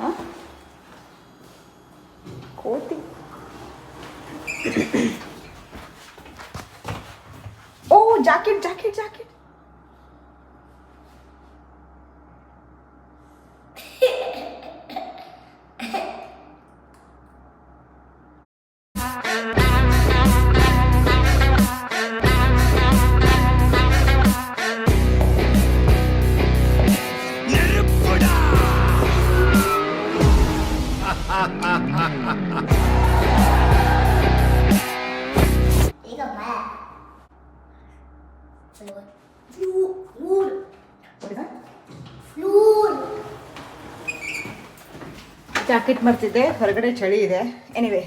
ಹಾಂ ಕೋತಿ ಓ ಜಾಕೆಟ್ ಮರ್ತಿದ್ದೆ, ಹೊರಗಡೆ ಚಳಿ ಇದೆ. ಎನಿವೆ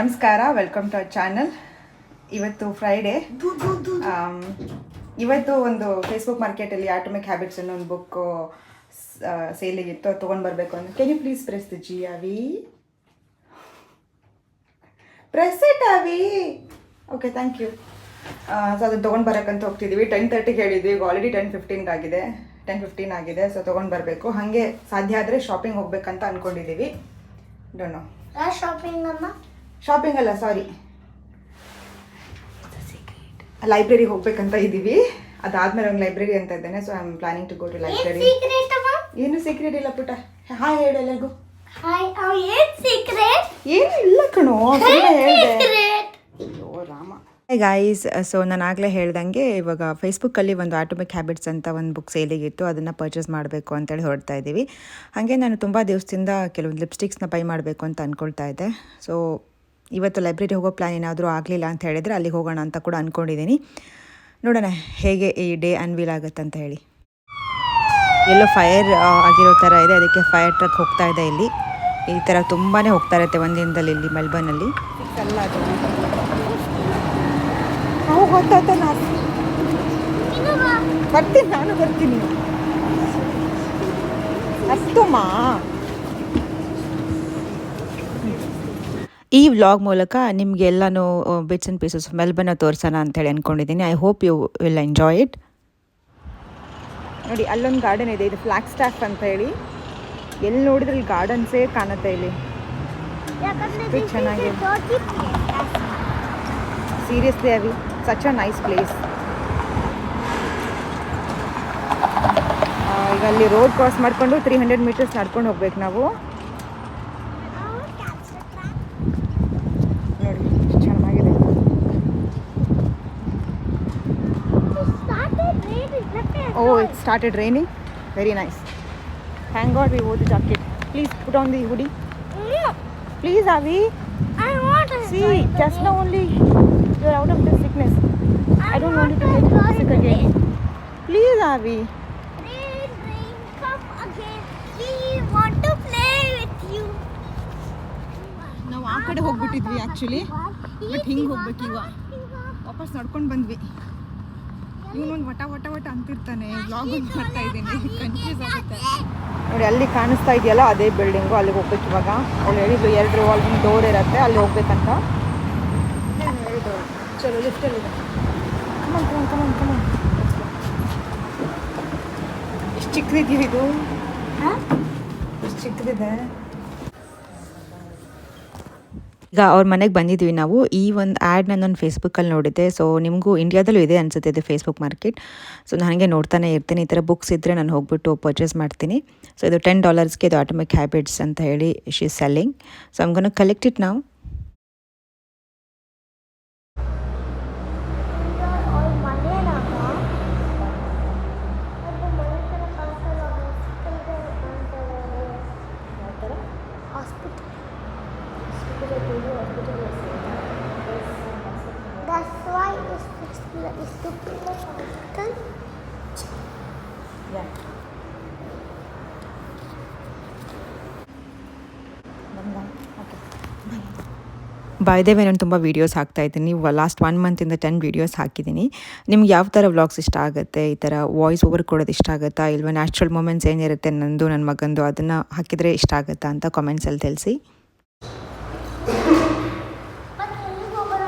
ನಮಸ್ಕಾರ ವೆಲ್ಕಮ್ ಟು ಅವರ್ ಚಾನಲ್ ಇವತ್ತು ಫ್ರೈಡೇ ಇವತ್ತು ಒಂದು ಫೇಸ್ಬುಕ್ ಮಾರ್ಕೆಟಲ್ಲಿ ಆಟೋಮಿಕ್ ಹ್ಯಾಬಿಟ್ಸ್ ಅನ್ನೋ ಒಂದು ಬುಕ್ಕು ಸೇಲಿಗಿತ್ತು ಅದು ತೊಗೊಂಡು ಬರಬೇಕು ಅಂತ. Can you please press the G Avi press it Avi okay thank you so ಅದನ್ನು ತೊಗೊಂಡು ಬರೋಕ್ಕಂತ ಹೋಗ್ತಿದ್ದೀವಿ ಟೆನ್ ತರ್ಟಿಗೆ ಹೇಳಿದ್ವಿ. ಈಗ ಆಲ್ರೆಡಿ ಟೆನ್ ಫಿಫ್ಟೀನ್ಗೆ ಆಗಿದೆ. ಟೆನ್ ಫಿಫ್ಟೀನ್ ಆಗಿದೆ. ಸೊ ತೊಗೊಂಡು ಬರಬೇಕು. ಹಾಗೆ ಸಾಧ್ಯ ಆದರೆ ಶಾಪಿಂಗ್ ಹೋಗ್ಬೇಕಂತ ಅಂದ್ಕೊಂಡಿದ್ದೀವಿ ಡೋಂಟ್ ನಾ ಶಾಪಿಂಗ್ ಅಮ್ಮ ಶಾಪಿಂಗ್ ಅಲ್ಲ ಸಾರಿ ಲೈಬ್ರರಿಗೆ ಹೋಗ್ಬೇಕಂತ ಇದ್ದೀವಿ ಅದಾದ್ಮೇಲೆ ಒಂದು ಲೈಬ್ರರಿ ಅಂತ ಇದ್ದೇನೆ. So I am planning to go to library ಏನು ಸೀಕ್ರೆಟ್ ಇಲ್ಲ ಪುಟ್ಟ. ಹಾಯ್ ಹೇಳು ಎಲ್ಲರಿಗೂ. ಏನ್ ಇಲ್ಲ ಕಣೋ ಹೇಳಿದೆ. ಅಯ್ಯೋ ರಾಮ. ಗಾಯ್ಸ್ ಸೊ ನಾನು ಆಗಲೇ ಹೇಳ್ದಂಗೆ ಇವಾಗ ಫೇಸ್ಬುಕ್ಕಲ್ಲಿ ಒಂದು ಆಟೋಮಿಕ್ ಹ್ಯಾಬಿಟ್ಸ್ ಅಂತ ಒಂದು ಬುಕ್ ಸೇಲಿಗಿತ್ತು ಅದನ್ನು ಪರ್ಚೇಸ್ ಮಾಡಬೇಕು ಅಂತೇಳಿ ಹೊರಡ್ತಾ ಇದ್ದೀವಿ ಹಾಗೆ ನಾನು ತುಂಬ ದಿವಸದಿಂದ ಕೆಲವೊಂದು ಲಿಪ್ಸ್ಟಿಕ್ಸ್ನ ಬೈ ಮಾಡಬೇಕು ಅಂತ ಅಂದ್ಕೊಳ್ತಾ ಇದ್ದೆ. ಸೊ ಇವತ್ತು ಲೈಬ್ರರಿ ಹೋಗೋ ಪ್ಲ್ಯಾನ್ ಏನಾದರೂ ಆಗಲಿಲ್ಲ ಅಂತ ಹೇಳಿದರೆ ಅಲ್ಲಿಗೆ ಹೋಗೋಣ ಅಂತ ಕೂಡ ಅಂದ್ಕೊಂಡಿದ್ದೀನಿ ನೋಡೋಣ, ಹೇಗೆ ಈ ಡೇ ಅನ್ವೀಲ್ ಆಗುತ್ತೆ ಅಂತ ಹೇಳಿ. ಎಲ್ಲೋ ಫೈರ್ ಆಗಿರೋ ಥರ ಇದೆ, ಅದಕ್ಕೆ ಫೈರ್ ಟ್ರಕ್ ಹೋಗ್ತಾ ಇದೆ ಇಲ್ಲಿ. ಈ ಥರ ತುಂಬಾ ಹೋಗ್ತಾ ಇರುತ್ತೆ ಒಂದಿನದಲ್ಲಿ ದಿನದಲ್ಲಿ ಇಲ್ಲಿ ಮೆಲ್ಬರ್ನಲ್ಲಿ ಅಲ್ಲ. ಗೊತ್ತಾಯ್ತ ನಾನು ಬರ್ತೀನಿ ನಾನು ಬರ್ತೀನಿ. ಅಷ್ಟುಮ್ಮ ಈ ವ್ಲಾಗ್ ಮೂಲಕ ನಿಮಗೆಲ್ಲನೂ ಬಿಟ್ಸ್ ಆ್ಯಂಡ್ ಪೀಸಸ್ ಮೆಲ್ಬನ್ನ ತೋರಿಸೋಣ ಅಂತೇಳಿ ಅಂದ್ಕೊಂಡಿದ್ದೀನಿ I hope you will enjoy it ನೋಡಿ ಅಲ್ಲೊಂದು ಗಾರ್ಡನ್ ಇದೆ. ಇದು ಫ್ಲಾಗ್ ಸ್ಟಾಫ್ ಅಂತ ಹೇಳಿ. ಎಲ್ಲಿ ನೋಡಿದ್ರೆ ಇಲ್ಲಿ ಗಾರ್ಡನ್ಸೇ ಕಾಣುತ್ತೆ ಇಲ್ಲಿ. ಚೆನ್ನಾಗಿದೆ. ಸೀರಿಯಸ್ಲಿ ಅವಿ ಸಚ್ ಅ ನೈಸ್ ಪ್ಲೇಸ್ ಈಗ ಅಲ್ಲಿ ರೋಡ್ ಕ್ರಾಸ್ ಮಾಡಿಕೊಂಡು ತ್ರೀ ಹಂಡ್ರೆಡ್ ಮೀಟರ್ಸ್ ನಡ್ಕೊಂಡು ಹೋಗ್ಬೇಕು ನಾವು. ನೋಡಿ ಚೆನ್ನಾಗಿದೆ. ಓ it started raining very nice thank God we oh the jacket please put on the hoodie please Avi I want to See, just out only you're I don't want to get sick again. Please, Avi. Rain, rain, come again. We want to play with you. ನಾವು ಆ ಕಡೆ ಹೋಗ್ಬಿಟ್ಟಿದ್ವಿ actually but ಹಿಂಗೆ ಹೋಗ್ಬೇಕು ಈಗ. ವಾಪಸ್ ನಡ್ಕೊಂಡು ಬಂದ್ವಿ. ಇವನೊಂದು ವಟ ವಟ ವಟ ಅಂತಿರ್ತಾನೆ. Vlog ಮಾಡ್ತಾ ಇದ್ದೀನಿ. ಕನ್ಫ್ಯೂಸ್ ಆಗುತ್ತೆ. ನೋಡಿ ಅಲ್ಲಿ ಕಾಣಿಸ್ತಾ ಇದೆಯಲ್ಲ ಅದೇ ಬಿಲ್ಡಿಂಗು ಅಲ್ಲಿಗೆ ಹೋಗ್ಬೇಕು ಇವಾಗ. ಅವ್ಳು ಹೇಳಿದ್ಲು ಎರಡು ರಿವಾಲ್ವಿಂಗ್ ಡೋರ್ ಇರುತ್ತೆ ಅಲ್ಲಿ ಹೋಗ್ಬೇಕಂತ. ಹೇಳಿದ್ರು ಚಲೋ ಲಿಫ್ಟಲ್ಲಿದೆ come on on, come on come on ಎಷ್ಟು Huh? ಇದು? ಎಷ್ಟು ಚಿಕ್ಕದಿದೆ? ಈಗ ಅವ್ರ ಮನೆಗೆ ಬಂದಿದ್ವಿ ನಾವು. ಈ ಒಂದು ಆ್ಯಡ್ನ ನಾನು ಫೇಸ್ಬುಕ್ಕಲ್ಲಿ ನೋಡಿದ್ದೆ. ಸೊ ನಿಮಗೂ ಇಂಡಿಯಾದಲ್ಲೂ ಇದೆ ಅನಿಸುತ್ತೆ ಇದು ಫೇಸ್ಬುಕ್ ಮಾರ್ಕೆಟ್ ಸೊ ನಾನು ಹಾಗೆ ನೋಡ್ತಾನೆ ಇರ್ತೀನಿ. ಈ ಥರ ಬುಕ್ಸ್ ಇದ್ದರೆ ನಾನು ಹೋಗ್ಬಿಟ್ಟು ಪರ್ಚೇಸ್ ಮಾಡ್ತೀನಿ. ಸೊ ಇದು ಟೆನ್ ಡಾಲರ್ಸ್ಗೆ ಇದು ಆಟೋಮಿಕ್ ಹ್ಯಾಬಿಟ್ಸ್ ಅಂತ ಹೇಳಿ she selling so I'm gonna collect it ನಾವು ಬಾಯ್ದೇವೆ ನಾನು ತುಂಬ ವೀಡಿಯೋಸ್ ಹಾಕ್ತಾ ಇದ್ದೀನಿ. ಲಾಸ್ಟ್ ಒನ್ ಮಂತಿಂದ ಟೆನ್ ವೀಡಿಯೋಸ್ ಹಾಕಿದ್ದೀನಿ. ನಿಮ್ಗೆ ಯಾವ ಥರ ವ್ಲಾಗ್ಸ್ ಇಷ್ಟ ಆಗುತ್ತೆ? ಈ ಥರ ವಾಯ್ಸ್ ಓವರ್ ಕೊಡೋದು ಇಷ್ಟ ಆಗುತ್ತಾ? ಇಲ್ವಾ ನ್ಯಾಚುರಲ್ ಮೂಮೆಂಟ್ಸ್ ಏನಿರುತ್ತೆ ನಂದು ನನ್ನ ಮಗಂದು, ಅದನ್ನು ಹಾಕಿದರೆ ಇಷ್ಟ ಆಗುತ್ತಾ ಅಂತ ಕಾಮೆಂಟ್ಸಲ್ಲಿ ತಿಳಿಸಿ ಮತ್ತೆ ಎಲ್ಲಿಗೆ ಹೋಗೋಣ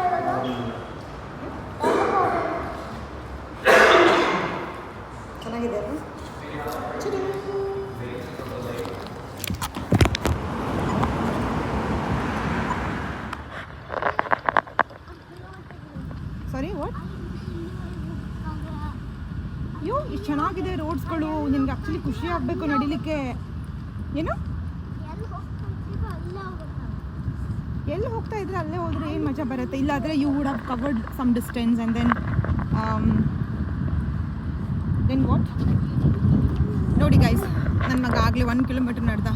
ಇವಾಗ ಚೆನ್ನಾಗಿದೆ ನಿಮ್ಗೆ ನಿನ್ಗೆ ಆ್ಯಕ್ಚುಲಿ ಖುಷಿ ಆಗಬೇಕು ನಡಿಲಿಕ್ಕೆ. ಏನು? ಎಲ್ಲಿ ಹೋಗ್ತಾ ಇದ್ರೆ? ಅಲ್ಲೇ ಹೋದ್ರೆ ಏನು ಮಜಾ ಬರುತ್ತೆ? ಇಲ್ಲಾದರೆ you would have covered some distance and then then what ನೋಡಿ ಗೈಸ್ ನನ್ನ ಮಗ ಆಗಲೇ ಒನ್ ಕಿಲೋಮೀಟರ್ ನಡೆದ.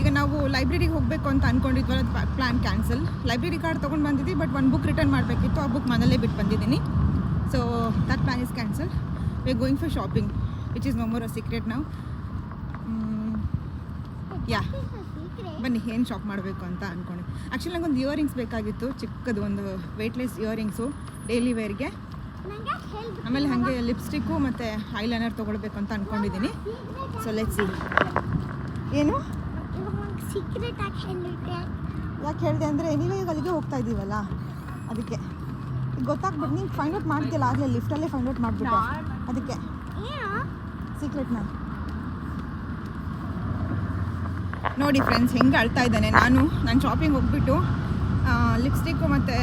ಈಗ ನಾವು ಲೈಬ್ರರಿಗೆ ಹೋಗಬೇಕು ಅಂತ ಅಂದ್ಕೊಂಡಿದ್ವಲ್ಲ ಅದು ಪ್ಲ್ಯಾನ್ ಕ್ಯಾನ್ಸಲ್ ಲೈಬ್ರರಿ ಕಾರ್ಡ್ ತೊಗೊಂಡು ಬಂದಿದ್ದೀವಿ ಬಟ್ ಒಂದು ಬುಕ್ ರಿಟರ್ನ್ ಮಾಡಬೇಕಿತ್ತು. ಆ ಬುಕ್ ಮನೇಲೇ ಬಿಟ್ಟು ಬಂದಿದ್ದೀನಿ. So that plan is cancel we going for shopping which is no more a secret ನಾವು ಯಾ ಬನ್ನಿ, ಏನು ಶಾಪ್ ಮಾಡಬೇಕು ಅಂತ ಅಂದ್ಕೊಂಡು ಆ್ಯಕ್ಚುಲಿ ನಂಗೊಂದು ಇಯರಿಂಗ್ಸ್ ಬೇಕಾಗಿತ್ತು. ಚಿಕ್ಕದು ಒಂದು ವೇಟ್ಲೆಸ್ ಇಯರಿಂಗ್ಸು ಡೈಲಿ ವೇರ್ಗೆ ಆಮೇಲೆ ಹಾಗೆ ಲಿಪ್ಸ್ಟಿಕ್ಕು ಮತ್ತು ಐಲೈನರ್ ತೊಗೊಳ್ಬೇಕು ಅಂತ ಅಂದ್ಕೊಂಡಿದ್ದೀನಿ ಸೊ ಲೆಟ್ಸ್ ಏನು? ಯಾಕೆ ಹೇಳಿದೆ ಅಂದರೆ, ನೀವೇ ಈಗ ಅಲ್ಲಿಗೆ ಹೋಗ್ತಾ ಇದ್ದೀವಲ್ಲ? ಅದಕ್ಕೆ. ಗೊತ್ತಾಗ್ಬಿಟ್ಟು ನೀನು ಫೈಂಡ್ ಔಟ್ ಮಾಡ್ತಿಲ್ಲ ಆಗಲೇ ಲಿಫ್ಟಲ್ಲೇ ಫೈಂಡ್ ಔಟ್ ಮಾಡಿಬಿಟ್ಟು. ಅದಕ್ಕೆ. ಏನು ಸೀಕ್ರೆಟ್ನ ನೋಡಿ ಫ್ರೆಂಡ್ಸ್ ಹೆಂಗೆ ಅಳ್ತಾ ಇದ್ದಾನೆ ನಾನು. ನಾನು ಶಾಪಿಂಗ್ ಹೋಗ್ಬಿಟ್ಟು ಲಿಪ್ಸ್ಟಿಕ್ಕು ಮತ್ತು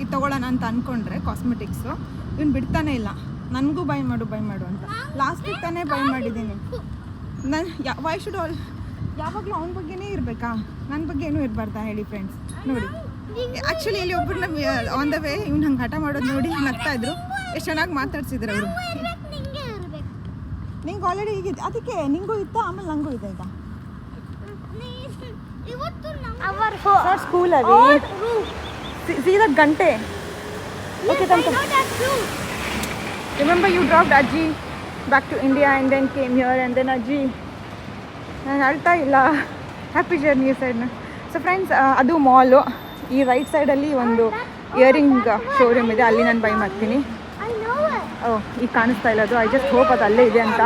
ಇದು ತೊಗೊಳ್ಳೋಣ ಅಂತ ಅಂದ್ಕೊಂಡ್ರೆ ಕಾಸ್ಮೆಟಿಕ್ಸು ಇವ್ನು ಬಿಡ್ತಾನೆ ಇಲ್ಲ. ನನಗೂ ಬೈ ಮಾಡು ಬೈ ಮಾಡು ಅಂತ. ಲಾಸ್ಟಿಗೆ ತಾನೇ ಬೈ ಮಾಡಿದ್ದೀನಿ. ನಾನು, ಯಾ ವೈ ಶುಡ್ ಆಲ್ ಯಾವಾಗಲೂ ಅವನ ಬಗ್ಗೆನೇ ಇರಬೇಕಾ? ನನ್ನ ಬಗ್ಗೆ ಏನೂ ಇರಬಾರ್ದಾ ಹೇಳಿ ಫ್ರೆಂಡ್ಸ್ ನೋಡಿ. ಆ್ಯಕ್ಚುಲಿ ಇಲ್ಲಿ ಒಬ್ಬರನ್ನ ಆನ್ ದ ವೇ ಇವ್ನು ಹಂಗೆ ಹಠ ಮಾಡೋದು ನೋಡಿ ನಗ್ತಾ ಇದ್ರು. ಎಷ್ಟು ಚೆನ್ನಾಗಿ ಮಾತಾಡ್ಸಿದ್ರು ಅವರು. ನಿಂಗೆ ಆಲ್ರೆಡಿ ಹೀಗಿದೆ. ಅದಕ್ಕೆ ನಿಂಗೂ ಇತ್ತು ಆಮೇಲೆ ನಂಗೂ ಇದೆ ಈಗ. ಸ್ಕೂಲ್ ಸೀದಾ ಗಂಟೆ. ಓಕೆ ರಿಮೆಂಬರ್ ಯು ಡ್ರಾಪ್ಡ್ ಅಜ್ಜಿ back to India and then came here and then ಅಜ್ಜಿ ನಾನು ಅಳ್ತಾ ಇಲ್ಲ. ಹ್ಯಾಪಿ ಜರ್ನಿ ಸೈಡ್ನ ಸೊ ಫ್ರೆಂಡ್ಸ್ ಅದು ಮಾಲು ಈ ರೈಟ್ ಸೈಡಲ್ಲಿ ಒಂದು ಇಯರಿಂಗ್ ಶೋರೂಮ್ ಇದೆ. ಅಲ್ಲಿ ನಾನು ಬೈ ಮಾಡ್ತೀನಿ. ಈಗ ಕಾಣಿಸ್ತಾ ಇಲ್ಲ ಅದು. ಐ ಜಸ್ಟ್ ಹೋಪ್ ಅದು ಅಲ್ಲೇ ಇದೆ ಅಂತ.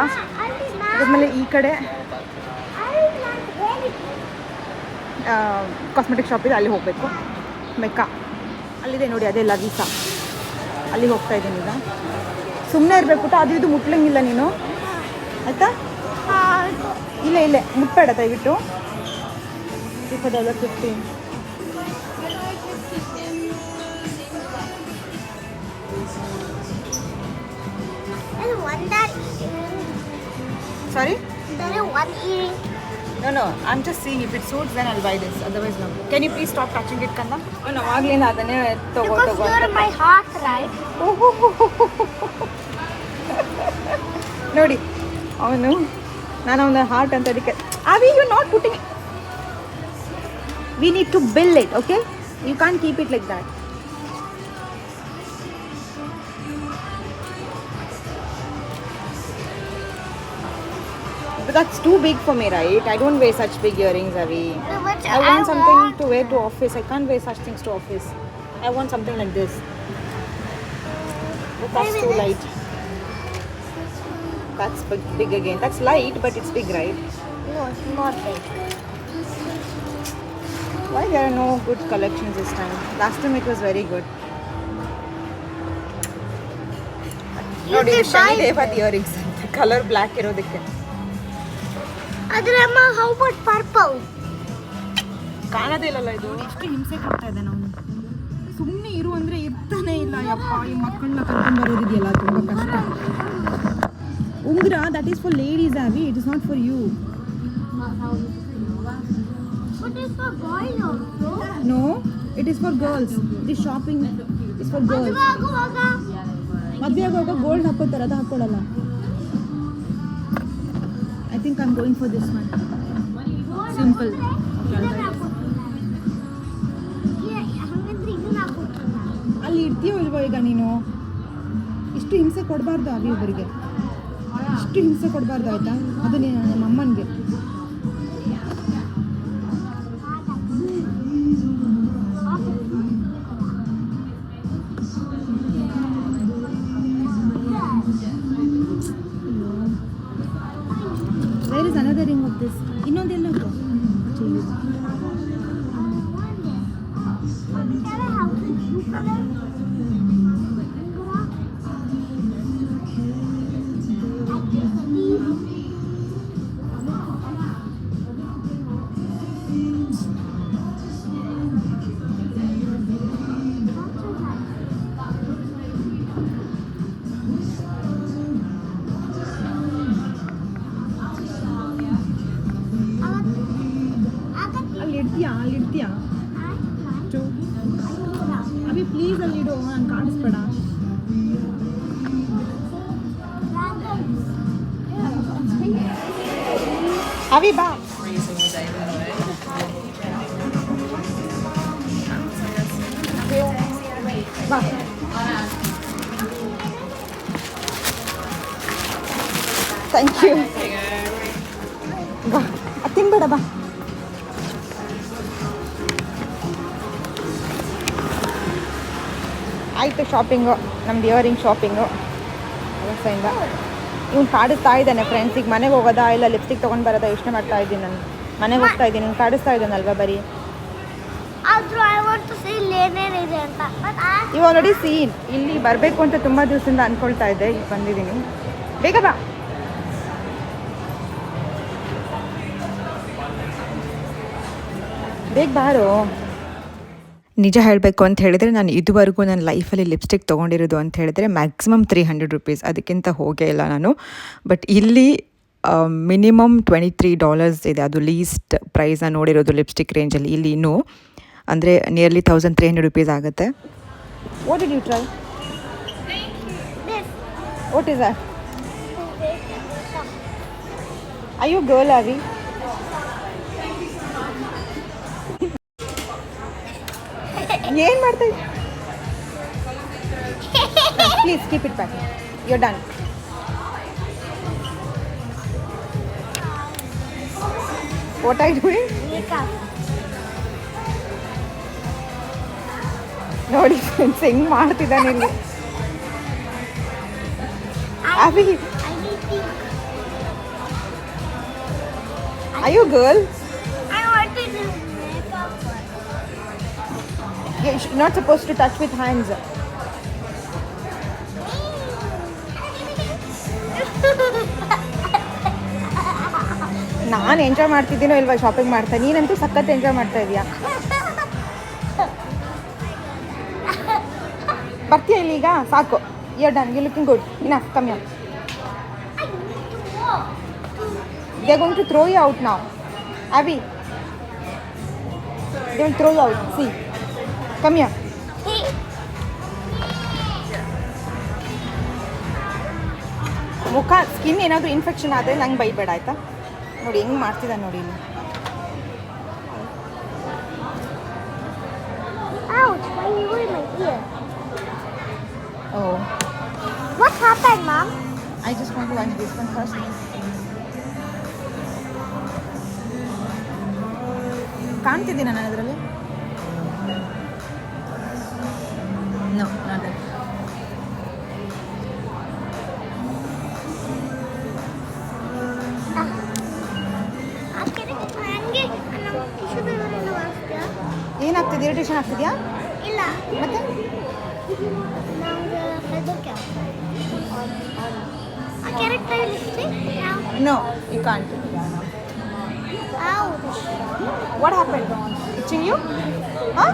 ಆಮೇಲೆ ಈ ಕಡೆ ಕಾಸ್ಮೆಟಿಕ್ ಶಾಪ್ ಇದೆ ಅಲ್ಲಿ ಹೋಗಬೇಕು. ಮೆಕ್ಕ. ಅಲ್ಲಿದೆ ನೋಡಿ ಅದೇ ಲವೀಸ ಅಲ್ಲಿಗೆ ಹೋಗ್ತಾ ಇದ್ದೀನಿ ಈಗ. ಸುಮ್ಮನೆ ಇರಬೇಕು ಅದು ಇದು ಮುಟ್ಲಂಗಿಲ್ಲ ನೀನು. ಆಯಿತಾ? ಇಲ್ಲೇ ಇಲ್ಲೇ. ಮುಟ್ಬೇಡ ದಯವಿಟ್ಟು. ಫಿಫ್ಟೀನ್ ಸಾರಿ ಬೇರೆ ಒಂದು earring no no I am just seeing if it suits then I'll buy this otherwise no can you please stop touching it ಕಂದ ನಾನು ಅವಾಗಲಿಂದ ಅದನ್ನೇ ತಗೋ Because ತಗೋ you're my heart, right? ನೋಡಿ ಅವನು ನಾನು ಅವನ ಹಾರ್ಟ್ ಅಂತ ಅದಕ್ಕೆ Avi you not putting we need to bill it okay you can keep it like that But that's too big for me, right? I don't wear such big earrings, Avi. No, but I want something to wear to office. I can't wear such things to office. I want something like this. But that's Maybe too this. light. That's big, big again. That's light, but it's big, right? No, it's not big. Why there are no good collections this time? Last time it was very good. You ನೋಡಿ can Shani buy ದೇವದ earrings ಅಂತ colour black ಇರೋದಕ್ಕೆ ಅದ್ರಮ್ಮ how but purple ಕಾಣದೇ ಇಲ್ಲಲ್ಲ ಇದು? ಎಷ್ಟು ಹಿಂಸೆ ಕೊಡ್ತಾ ಇದ್ದಾನೆ ಅವನು? ಸುಮ್ಮನೆ ಇರು ಅಂದ್ರೆ ಇರ್ತಾನೆ ಇಲ್ಲ. ಯಪ್ಪ ಈ ಮಕ್ಕಳನ್ನ ಕರ್ಕೊಂಡು ಬರೋದಿದೆಯಲ್ಲ ತುಂಬ ಕಷ್ಟ. ಉಂಗ್ರ ದಟ್ ಈಸ್ ಫಾರ್ ಲೇಡೀಸ್ ಆಗಿ it is not for you. No it is for girls the shopping is for girls ಮದುವೆ ಆಗುವಾಗ? ಮದುವೆ ಆಗುವಾಗ ಗೋಲ್ಡ್ ಹಾಕೋತಾರೆ ಅದು ಹಾಕೊಳ್ಳಲ್ಲ. ಇದನ್ನ I'm going for this one. Simple. ಅಲ್ಲಿ ಇರ್ತೀಯೋ ಇಲ್ವೋ ಈಗ ನೀನು ಇಷ್ಟು ಹಿಂಸೆ ಕೊಡಬಾರ್ದು ಅವಿ ಒಬ್ಬರಿಗೆ ಇಷ್ಟು ಹಿಂಸೆ ಕೊಡಬಾರ್ದು ಆಯ್ತಾ ಅದು ನೀನು ನಮ್ಮ ಅಮ್ಮನಿಗೆ ಅವಿ ಬಾ ಬಾ ಥ್ಯಾಂಕ್ ಯು ಬಾ ಅದು ತಿನ್ಬೇಡ ಬಾ ಆಯಿತು ಶಾಪಿಂಗು ನಮ್ದು ಇಯರಿಂಗ್ ಶಾಪಿಂಗು ಅವಸ್ಥೆಯಿಂದ ಇವ್ನು ಕಾಡಿಸ್ತಾ ಇದ್ದಾನೆ ಫ್ರೆಂಡ್ಸಿಗೆ ಮನೆಗೆ ಹೋಗೋದಾ ಇಲ್ಲ ಲಿಪ್ಸ್ಟಿಕ್ ತೊಗೊಂಡು ಬರೋದಾ ಯೋಚನೆ ಮಾಡ್ತಾ ಇದ್ದೀನಿ ನಾನು. ಮನೆಗೆ ಹೋಗ್ತಾ ಇದ್ದೀನಿ ಇವ್ನು ಕಾಡಿಸ್ತಾ ಇದ್ದಾನಲ್ವಾ ಬರೀ? ಇವಾಗ ನೋಡಿ ಸೀನ್ ಇಲ್ಲಿ ಬರಬೇಕು ಅಂತ ತುಂಬ ದಿವಸದಿಂದ ಅನ್ಕೊಳ್ತಾ ಇದ್ದೆ ಈಗ ಬಂದಿದ್ದೀನಿ. ಬೇಗ ಬಾ. ಬೇಗ ಬಾರೋ. ನಿಜ ಹೇಳಬೇಕು ಅಂತ ಹೇಳಿದರೆ ನಾನು ಇದುವರೆಗೂ ನನ್ನ ಲೈಫಲ್ಲಿ ಲಿಪ್ಸ್ಟಿಕ್ ತೊಗೊಂಡಿರೋದು ಅಂತ ಹೇಳಿದರೆ ಮ್ಯಾಕ್ಸಿಮಮ್ ತ್ರೀ ಹಂಡ್ರೆಡ್ ರುಪೀಸ್ ಅದಕ್ಕಿಂತ ಹೋಗೇ ಇಲ್ಲ ನಾನು. ಬಟ್ ಇಲ್ಲಿ ಮಿನಿಮಮ್ ಟ್ವೆಂಟಿ ತ್ರೀ ಡಾಲರ್ಸ್ ಇದೆ. ಅದು ಲೀಸ್ಟ್ ಪ್ರೈಸ್ನ ನೋಡಿರೋದು ಲಿಪ್ಸ್ಟಿಕ್ ರೇಂಜಲ್ಲಿ ಇಲ್ಲಿ ಇನ್ನೂ, ಅಂದರೆ nearly thousand three hundred rupees ಆಗುತ್ತೆ. What you try what is I you girl ಆವಿ ಏನು ಮಾಡ್ತಾ please keep it back you done what I doing. ನೋಡಿ ಫ್ರೆಂಡ್ಸ್ ಹೆಂಗ್ ಮಾಡ್ತಿದ್ದಾನೆ ಇಲ್ಲಿ? ಅಭಿ. ಅಯ್ಯೋ girl not suppose to touch with hands ನಾನು ಎಂಜಾಯ್ ಮಾಡ್ತಿದ್ದೀನೋ ಇಲ್ವಾ ಶಾಪಿಂಗ್ ಮಾಡ್ತಾ, ನೀನಂತೂ ಸಖತ್ ಎಂಜಾಯ್ ಮಾಡ್ತಾ ಇದೀಯಾ? ಬರ್ತೀಯ ಇಲ್ಲಿ ಈಗ? ಸಾಕು. ಯರ್ ಡನ್ ಯು ಲುಕಿಂಗ್ ಗುಡ್ ಇನ್ನ ಕಮ್ಮಿ they going to throw you out ನಾವು ಅವಿ they will throw you out see ಕಮ್ಮಿ. ಮುಖ ಸ್ಕಿನ್ ಏನಾದರೂ ಇನ್ಫೆಕ್ಷನ್ ಆದರೆ ನಂಗೆ ಬೈಬೇಡ ಆಯ್ತಾ? ನೋಡಿ ಹೆಂಗೆ ಮಾಡ್ತಿದ್ದ ನೋಡಿ ಇಲ್ಲಿ? ಓ. What happened, Mom? Want to watch this one first ಕಾಣ್ತಿದ್ದೀನ ನಾನು ಅದರಲ್ಲಿ? ಇರಿಟೇಷನ್ ಆಗ್ತಿದೆಯಾ? ಇಲ್ಲ. ಮತ್ತೆ? No you can't. What happen itching you ಹಾಂ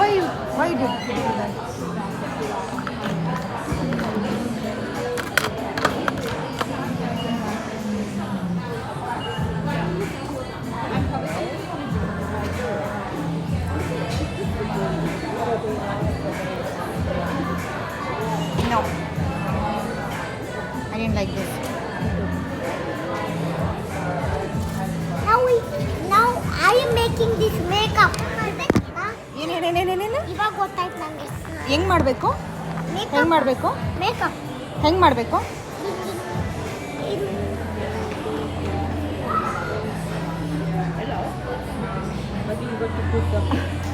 ವೈ ವೈ ಡು ಹೆಂಗ್ ಮಾಡಬೇಕು ಹೆಂಗ್ ಮಾಡಬೇಕು ಮೇಕಪ್ ಹೆಂಗ್ ಮಾಡಬೇಕು ಇದು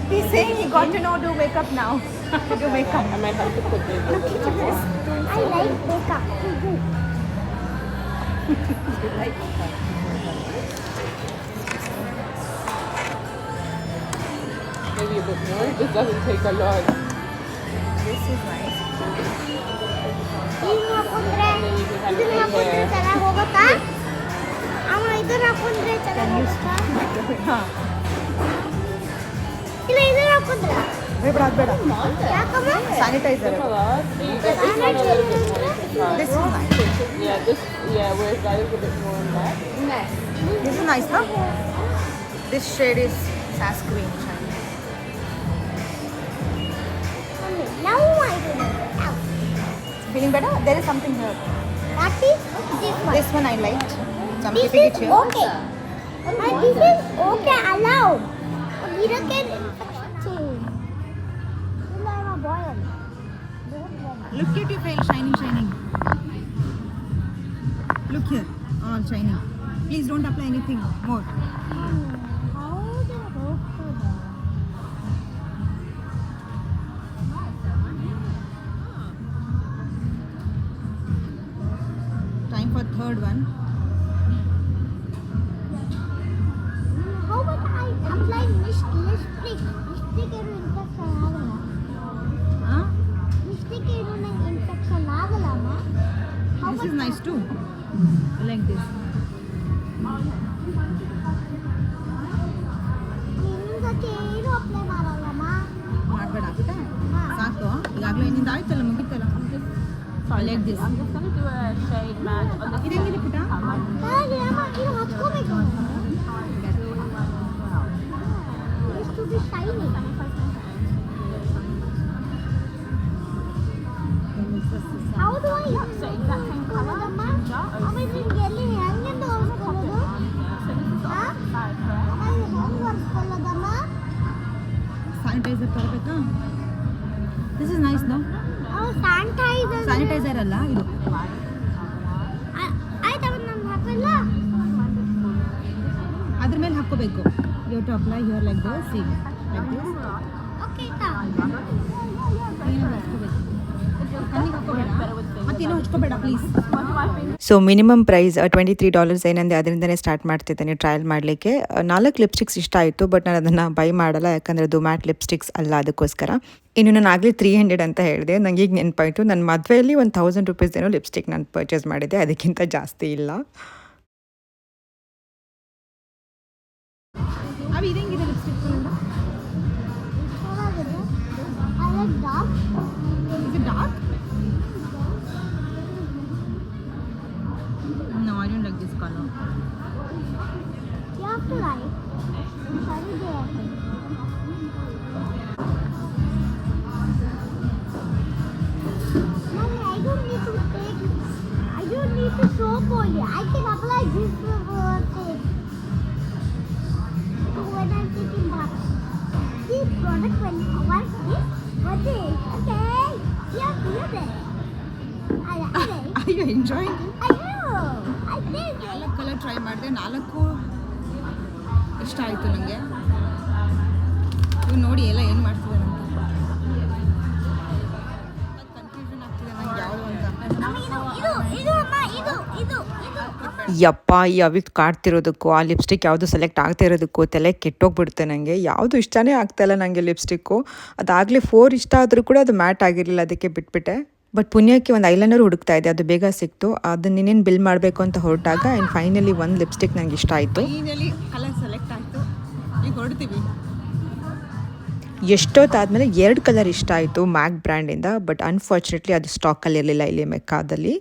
He's saying he got to know do makeup now. to do makeup. I might have to put I like makeup. Maybe a bit more. This doesn't take a lot. This is nice. ಇದು ಹಾಕೊಂಡ್ರೆ ಇದನ್ನ ಹಾಕೊಂಡ್ರೆ ಚೆನ್ನಾಗಿ ಹೋಗುತ್ತಾ? ಅವ ಇದನ್ನ ಹಾಕೊಂಡ್ರೆ ಚೆನ್ನಾಗಿ ಹೋಗುತ್ತಾ? ಹಾಂ. ಇಲ್ಲ ಇದನ್ನ ಹಾಕೊಂಡ್ರೆ. ಬೇಡ ಅದು ಬೇಡ. ಯಾಕಮ್ಮ? Sanitiser. This is nice Yeah, this yeah, is bit more in that. This is nice ನಾ this shade is Sass cream Feeling better? There is something here. That is this one. This one I liked. So I'm This keeping it is here. okay. And this is okay, allowed. We don't get infection change. Well, I'm a boy only. Don't worry. Look at your face shining, shining. Look here, all shining. Please don't apply anything more. Hmm. This this too. Like this. ಮಾಡಬೇಡ ಆಗುತ್ತಾ. ಸಾಕು ಈಗಾಗಲೇ ನಿಂದ ಆಯ್ತಲ್ಲ ಮುಗಿತಲ್ಲ I like this. I'm sanitiser ಅಲ್ಲ ಇದು? ಅದ್ರ ಮೇಲೆ ಹಾಕೋಬೇಕು you to apply your like this see like this okay ಮತ್ತೇನು ಹಚ್ಕೋಬೇಡ please so minimum price twenty three dollars ಏನಂದೆ ಅದರಿಂದನೇ ಸ್ಟಾರ್ಟ್ ಮಾಡ್ತಿದ್ದೇನೆ ಟ್ರಯಲ್ ಮಾಡಲಿಕ್ಕೆ. ನಾಲ್ಕು ಲಿಪ್ಸ್ಟಿಕ್ಸ್ ಇಷ್ಟ ಆಯಿತು ಬಟ್ ನಾನು ಅದನ್ನು ಬೈ ಮಾಡಲ್ಲ, ಯಾಕಂದರೆ ಅದು ಮ್ಯಾಟ್ ಲಿಪ್ಸ್ಟಿಕ್ಸ್ ಅಲ್ಲ ಅದಕ್ಕೋಸ್ಕರ. ಇನ್ನು ನಾನು ಆಗಲೇ ತ್ರೀ ಹಂಡ್ರೆಡ್ ಅಂತ ಹೇಳಿದೆ ನನಗೆ ಈಗ ನೆನಪಾಯಿತು. ನನ್ನ ಮದುವೆಯಲ್ಲಿ ಒಂದು ಥೌಸಂಡ್ ರುಪೀಸ್ ಏನೋ ಲಿಪ್ಸ್ಟಿಕ್ ನಾನು ಪರ್ಚೇಸ್ ಮಾಡಿದ್ದೆ, ಅದಕ್ಕಿಂತ ಜಾಸ್ತಿ ಇಲ್ಲ. need to soap only. I can apply this uh, thing. So when I'm taking bath. See product when once this, what this? Okay. Yeah, feel it. I like it. I you enjoy I know. I did. ನಾಲ್ಕು colour try ಮಾಡಿದೆ ನಾಲ್ಕು ಇಷ್ಟ ಆಯಿತು ನನಗೆ ಇವು ನೋಡಿ ಎಲ್ಲ ಏನು ಮಾಡ್ತಿದ್ದಾರೆ ಯಪ್ಪ ಈ ಅವಿಗೆ ಕಾಡ್ತಿರೋದಕ್ಕೂ ಆ ಲಿಪ್ಸ್ಟಿಕ್ ಯಾವುದು ಸೆಲೆಕ್ಟ್ ಆಗ್ತಾ ಇರೋದಕ್ಕೂ ತಲೆ ಕೆಟ್ಟೋಗ್ಬಿಡುತ್ತೆ ನನಗೆ ಯಾವುದು ಇಷ್ಟನೇ ಆಗ್ತಾಯಿಲ್ಲ ನನಗೆ ಲಿಪ್ಸ್ಟಿಕ್ಕು. ಅದಾಗಲೇ ಫೋರ್ ಇಷ್ಟ ಆದರೂ ಕೂಡ ಅದು ಮ್ಯಾಟ್ ಆಗಿರಲಿಲ್ಲ ಅದಕ್ಕೆ ಬಿಟ್ಬಿಟ್ಟೆ. ಬಟ್ ಪುಣ್ಯಕ್ಕೆ ಒಂದು ಐಲೈನರ್ ಹುಡುಕ್ತಾ ಇದೆ ಅದು ಬೇಗ ಸಿಕ್ತು. ಅದನ್ನ ಇನ್ನೇನು ಬಿಲ್ ಮಾಡಬೇಕು ಅಂತ ಹೊರಟಾಗ ಆ್ಯಂಡ್ ಫೈನಲಿ ಒಂದು ಲಿಪ್ಸ್ಟಿಕ್ ನನಗೆ ಇಷ್ಟ ಆಯಿತು. ಕಲರ್ ಸೆಲೆಕ್ಟ್ ಆಯಿತು. ಈಗ ಹೊರಡ್ತೀವಿ. ಎಷ್ಟೊತ್ತಾದಮೇಲೆ ಎರಡು ಕಲರ್ ಇಷ್ಟ ಆಯಿತು ಮ್ಯಾಕ್ ಬ್ರ್ಯಾಂಡಿಂದ ಬಟ್ ಅನ್ಫಾರ್ಚುನೇಟ್ಲಿ ಅದು ಸ್ಟಾಕಲ್ಲಿ ಇರಲಿಲ್ಲ ಇಲ್ಲಿ ಮೆಕ್ಕಾದಲ್ಲಿ.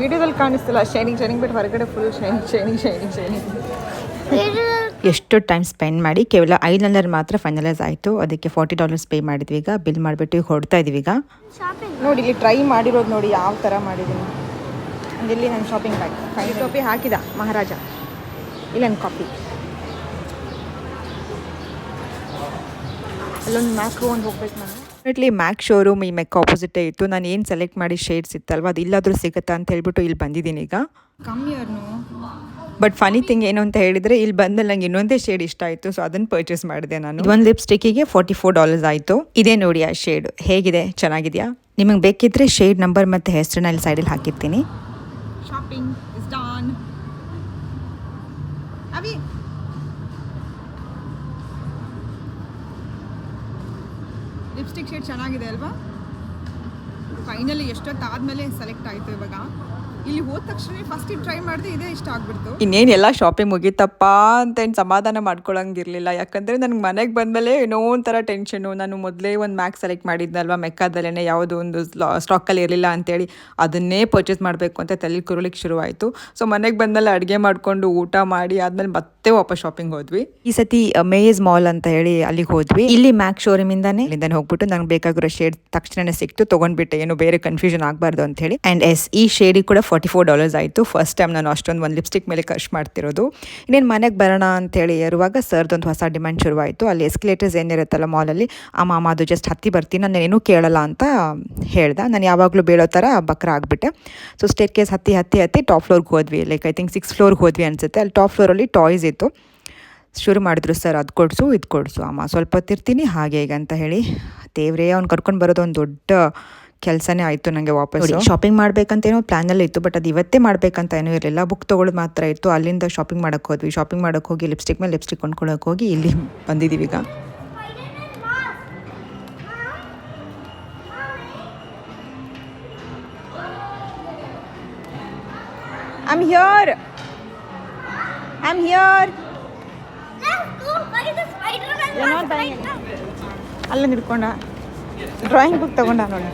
ವಿಡಿಯೋದಲ್ಲಿ ಕಾಣಿಸ್ತಿಲ್ಲ. ಶೈನಿಂಗ್ ಶೈನಿಂಗ್ ಬಟ್ ಹೊರಗಡೆ full shining shining shining shining. ಎಷ್ಟು ಟೈಮ್ ಸ್ಪೆಂಡ್ ಮಾಡಿ ಕೇವಲ ಐಲೈನರ್ ಮಾತ್ರ ಫೈನಲೈಸ್ ಆಯಿತು. ಅದಕ್ಕೆ ಫಾರ್ಟಿ ಡಾಲರ್ಸ್ ಪೇ ಮಾಡಿದ್ವಿ ಈಗ. ಬಿಲ್ ಮಾಡಿಬಿಟ್ಟು ಈಗ ಹೊರಡ್ತಾ ಇದೀವಿ ಈಗ. ಶಾಪಿಂಗ್ ನೋಡಿ ಇಲ್ಲಿ ಟ್ರೈ ಮಾಡಿರೋದು ನೋಡಿ ಯಾವ ಥರ ಮಾಡಿದ್ದೀನಿ. ಇಲ್ಲಿ ನನ್ನ ಶಾಪಿಂಗ್ ಬ್ಯಾಗ್ ಫೈವ್ ಟೋಪಿ ಹಾಕಿದ ಮಹಾರಾಜ. ಇಲ್ಲ ನನ್ನ ಕಾಪಿ ಅಲ್ಲೊಂದು ಮ್ಯಾಕ್ರೋ ಒಂದು ಹೋಗ್ಬೇಕು ನಾನು. ಡೆಫಿನೆಟ್ಲಿ ಮ್ಯಾಕ್ ಶೋರೂಮ್ ಈ ಮೆಕ್ ಆಪೋಸಿಟೇ ಇತ್ತು. ನಾನು ಏನು ಸೆಲೆಕ್ಟ್ ಮಾಡಿ ಶೇಡ್ಸ್ ಇತ್ತಲ್ವ? ಅದು ಇಲ್ಲಾದರೂ ಸಿಗುತ್ತಾ ಅಂತ ಹೇಳ್ಬಿಟ್ಟು ಇಲ್ಲಿ ಬಂದಿದ್ದೀನಿ ಈಗ. ಕಮ್ಮಿ ಅವ್ರನ್ನು ಬಟ್ ಫನಿ ಥಿಂಗ್ ಏನು ಅಂತ ಹೇಳಿದರೆ ಇಲ್ಲಿ ಬಂದಲ್ಲಿ ನಂಗೆ ಇನ್ನೊಂದೇ ಶೇಡ್ ಇಷ್ಟ ಆಯಿತು. ಸೊ ಅದನ್ನು ಪರ್ಚೇಸ್ ಮಾಡಿದೆ ನಾನು. ಒಂದು ಲಿಪ್ಸ್ಟಿಕ್ಕಿಗೆ ಫೋರ್ಟಿ ಫೋರ್ ಡಾಲರ್ಸ್ ಆಯಿತು. ಇದೇ ನೋಡಿ ಆ ಶೇಡ್ ಹೇಗಿದೆ? ಚೆನ್ನಾಗಿದೆಯಾ? ನಿಮಗೆ ಬೇಕಿದ್ರೆ ಶೇಡ್ ನಂಬರ್ ಮತ್ತು ಹೆಸರನ್ನ ಇಲ್ಲಿ ಸೈಡಲ್ಲಿ ಹಾಕಿರ್ತೀನಿ ಶಾಪಿಂಗ್ ಇಸ್ ಡಾನ್ ಅವಿ ಲಿಪ್ಸ್ಟಿಕ್ ಶೇಡ್ ಚೆನ್ನಾಗಿದೆ ಅಲ್ವಾ? ಫೈನಲಿ ಎಷ್ಟೊತ್ತಾದ್ಮೇಲೆ ಸೆಲೆಕ್ಟ್ ಆಯಿತು ಇವಾಗ? ಇಲ್ಲಿ ಹೋದ ತಕ್ಷಣ ಫಸ್ಟ್ ಟ್ರೈ ಮಾಡಿದೆ ಇದೇ ಇಷ್ಟ ಆಗ್ಬಿಡ್ತು. ಇನ್ನೇನು ಎಲ್ಲ ಶಾಪಿಂಗ್ ಮುಗೀತಪ್ಪ ಅಂತ ಏನು ಸಮಾಧಾನ ಮಾಡ್ಕೊಳಂಗಿರ್ಲಿಲ್ಲ. ಯಾಕಂದ್ರೆ ನನಗೆ ಮನೆಗೆ ಬಂದಮೇಲೆ ಏನೋ ಒಂಥರ ಟೆನ್ಷನು ನಾನು ಮೊದಲೇ ಒಂದು ಮ್ಯಾಕ್ ಸೆಲೆಕ್ಟ್ ಮಾಡಿದ್ನಲ್ವ? ಮೆಕ್ಕಾದಲ್ಲೇ ಯಾವುದೋ ಒಂದು ಸ್ಟಾಕಲ್ಲಿ ಇರಲಿಲ್ಲ ಅಂತೇಳಿ ಅದನ್ನೇ ಪರ್ಚೇಸ್ ಮಾಡಬೇಕು ಅಂತ ತಲೆ ಕುರುಳಿಕ್ಕೆ ಶುರುವಾಯಿತು. ಸೊ ಮನೆಗೆ ಬಂದಮೇಲೆ ಅಡುಗೆ ಮಾಡಿಕೊಂಡು ಊಟ ಮಾಡಿ ಆದಮೇಲೆ ಮತ್ತೆ ವಾಪಸ್ ಶಾಪಿಂಗ್ ಹೋದ್ವಿ. ಈ ಸತಿ ಮೇಯಸ್ ಮಾಲ್ ಅಂತ ಹೇಳಿ ಅಲ್ಲಿಗೆ ಹೋದ್ವಿ. ಇಲ್ಲಿ ಮ್ಯಾಕ್ ಶೋರೂಮ್ ಇಂದಾನೆ ಇಲ್ಲಿಂದ ಹೋಗ್ಬಿಟ್ಟು ನಂಗೆ ಬೇಕಾಗಿರೋ ಶೇಡ್ ತಕ್ಷಣನೇ ಸಿಕ್ತು. ತಗೊಂಡ್ಬಿಟ್ಟೆ. ಏನು ಬೇರೆ ಕನ್ಫ್ಯೂಷನ್ ಆಗಬಾರ್ದು ಅಂತ ಹೇಳಿ. ಆ್ಯಂಡ್ ಎಸ್ ಈ ಶೇಡಿ ಕೂಡ ಫಾರ್ಟಿ ಫೋರ್ ಡಾಲರ್ಸ್ ಆಯಿತು. ಫಸ್ಟ್ ಟೈಮ್ ನಾನು ಅಷ್ಟೊಂದು ಒಂದು ಲಿಪ್ಸ್ಟಿಕ್ ಮೇಲೆ ಖರ್ಚು ಮಾಡ್ತಿರೋದು. ಇನ್ನೇನು ಮನೆಗೆ ಬರೋಣ ಅಂತೇಳಿ ಇರುವಾಗ ಸರ್ದೊಂದು ಹೊಸ ಡಿಮ್ಯಾಂಡ್ ಶುರುವಾಯಿತು. ಅಲ್ಲಿ ಎಸ್ಕಲೇಟರ್ಸ್ ಏನಿರುತ್ತಲ್ಲ ಮಾಲಲ್ಲಿ ಆ ಮಾಮ ಅದು ಜಸ್ಟ್ ಹತ್ತಿ ಬರ್ತೀನಿ, ನಾನು ಏನೂ ಕೇಳಲ್ಲ ಅಂತ ಹೇಳ್ದೆ. ನಾನು ಯಾವಾಗಲೂ ಬೀಳೋ ಥರ ಬಕ್ರ ಆಗಿಬಿಟ್ಟೆ. ಸೊ ಸ್ಟೇಟ್ ಕೇಸ್ ಹತ್ತಿ ಹತ್ತಿ ಹತ್ತಿ ಟಾಪ್ ಫ್ಲೋರ್ಗೆ ಹೋದ್ವಿ. ಲೈಕ್ ಐ ಥಿಂಕ್ ಸಿಕ್ಸ್ ಫ್ಲೋರ್ಗೆ ಹೋದ್ವಿ ಅನಿಸುತ್ತೆ. ಅಲ್ಲಿ ಟಾಪ್ ಫ್ಲೋರಲ್ಲಿ ಟಾಯ್ಸ್ ಇತ್ತು. ಶುರು ಮಾಡಿದ್ರು, ಸರ್, ಅದು ಕೊಡಿಸು, ಇದು ಕೊಡಿಸು, ಅಮ್ಮ ಸ್ವಲ್ಪ ಹೊತ್ತಿರ್ತೀನಿ, ಹಾಗೆ ಹೀಗೆ ಅಂತ ಹೇಳಿ ದೇವ್ರೇ ಅವ್ನು ಕರ್ಕೊಂಡು ಬರೋದು ಒಂದು ದೊಡ್ಡ ಕೆಲಸನೇ ಆಯಿತು ನನಗೆ ವಾಪಸ್ ಶಾಪಿಂಗ್ ಮಾಡ್ಬೇಕಂತೇನೋ ಪ್ಲ್ಯಾನಲ್ಲಿ ಇತ್ತು ಬಟ್ ಅದು ಇವತ್ತೇ ಮಾಡಬೇಕಂತ ಏನೂ ಇರಲಿಲ್ಲ. ಬುಕ್ ತೊಗೊಳ್ಳೋದು ಮಾತ್ರ ಇತ್ತು. ಅಲ್ಲಿಂದ ಶಾಪಿಂಗ್ ಮಾಡೋಕ್ಕೆ ಹೋದ್ವಿ. ಶಾಪಿಂಗ್ ಮಾಡೋಕ್ಕೆ ಹೋಗಿ ಲಿಪ್ಸ್ಟಿಕ್ ಮೇಲೆ ಲಿಪ್ಸ್ಟಿಕ್ ಕೊಂಡ್ಕೊಳ್ಳೋಕೆ ಹೋಗಿ ಇಲ್ಲಿ ಬಂದಿದ್ದೀವಿ ಈಗ. I'm here I'm right now. ಅಲ್ಲ ಹಿಡ್ಕೊಂಡ. ಡ್ರಾಯಿಂಗ್ ಬುಕ್ ತಗೊಂಡ ನೋಡಿ.